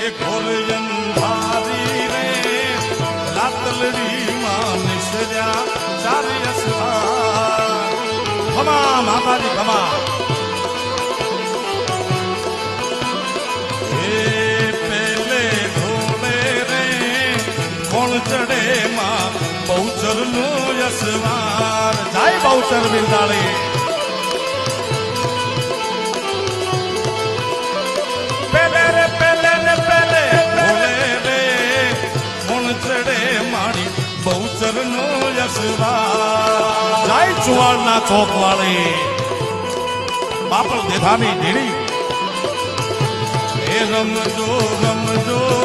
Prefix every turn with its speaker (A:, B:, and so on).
A: એ ઘોર અંધારી રે, લાતલડી માં નિસર્યા સારી અસવાર ખમા માતાજી ખમા ચડે માં બહુચરનું યસવાર જાય બહુચર બિંદાળી. મારી બહુચર નો યશવા જાય ચુવાડના ચોક વાળે બાપલ દેધાની ઢીડી એ રમજો રમજો.